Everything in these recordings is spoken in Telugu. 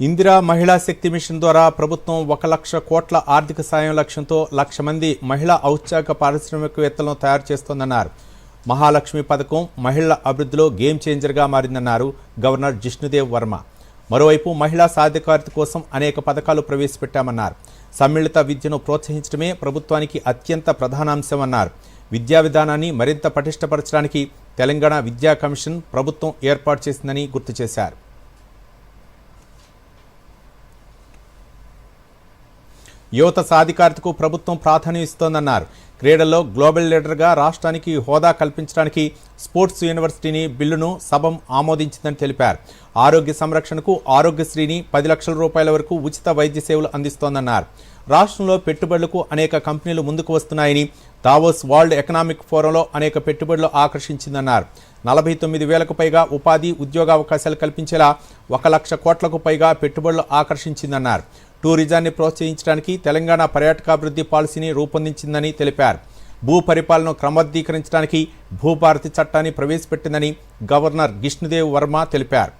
ఇందిరా మహిళా శక్తి మిషన్ ద్వారా ప్రభుత్వం ఒక లక్ష కోట్ల ఆర్థిక సాయం లక్ష్యంతో లక్ష మంది మహిళా ఔత్సాహిక పారిశ్రామికవేత్తలను తయారు చేస్తోందన్నారు. మహాలక్ష్మి పథకం మహిళల అభివృద్ధిలో గేమ్ చేంజర్గా మారిందన్నారు గవర్నర్ జిష్ణుదేవ్ వర్మ. మరోవైపు మహిళా సాధికారత కోసం అనేక పథకాలు ప్రవేశపెట్టామన్నారు. సమ్మిళిత విద్యను ప్రోత్సహించడమే ప్రభుత్వానికి అత్యంత ప్రధానాంశమన్నారు. విద్యా విధానాన్ని మరింత పటిష్టపరచడానికి తెలంగాణ విద్యా కమిషన్ ప్రభుత్వం ఏర్పాటు చేసిందని గుర్తు చేశారు. యువత సాధికారతకు ప్రభుత్వం ప్రాధాన్యం ఇస్తోందన్నారు. క్రీడల్లో గ్లోబల్ లీడర్గా రాష్ట్రానికి హోదా కల్పించడానికి స్పోర్ట్స్ యూనివర్సిటీని బిల్లును సభం ఆమోదించిందని తెలిపారు. ఆరోగ్య సంరక్షణకు ఆరోగ్యశ్రీని పది లక్షల రూపాయల వరకు ఉచిత వైద్య సేవలు అందిస్తోందన్నారు. రాష్ట్రంలో పెట్టుబడులకు అనేక కంపెనీలు ముందుకు వస్తున్నాయని దావోస్ వరల్డ్ ఎకనామిక్ ఫోరంలో అనేక పెట్టుబడులు ఆకర్షించిందన్నారు. నలభై తొమ్మిది వేలకు పైగా ఉపాధి ఉద్యోగావకాశాలు కల్పించేలా ఒక లక్ష కోట్లకు పైగా పెట్టుబడులు ఆకర్షించిందన్నారు. టూరిజాన్ని ప్రోత్సహించడానికి తెలంగాణ పర్యాటకాభివృద్ధి పాలసీని రూపొందించిందని తెలిపారు భూ పరిపాలనను క్రమబద్ధీకరించడానికి భూభారతి చట్టాన్ని ప్రవేశపెట్టిందని గవర్నర్ గిష్ణుదేవ్ వర్మ తెలిపారు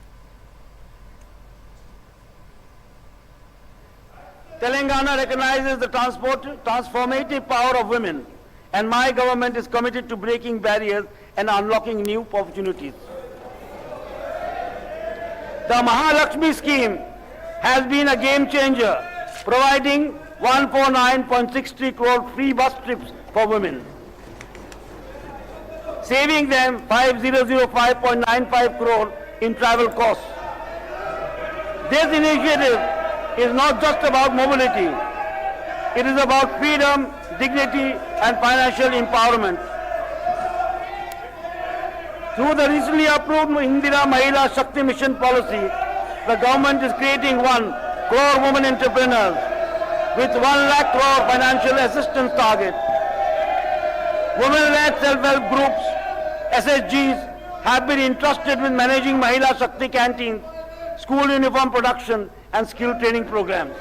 Telangana recognizes the transport, transformative power of women, and my government is committed to breaking barriers and unlocking new opportunities. The Mahalakshmi scheme has been a game changer, providing 149.63 crore free bus trips for women, saving them 5005.95 crore in travel costs. This initiative is not just about mobility. It is about freedom, dignity and financial empowerment. Through the recently approved Indira Mahila Shakti Mission policy, the government is creating one crore women entrepreneurs with one lakh crore financial assistance target. Women-led self-help groups, SSGs, have been entrusted with managing Mahila Shakti canteens, school uniform production and skill training programs.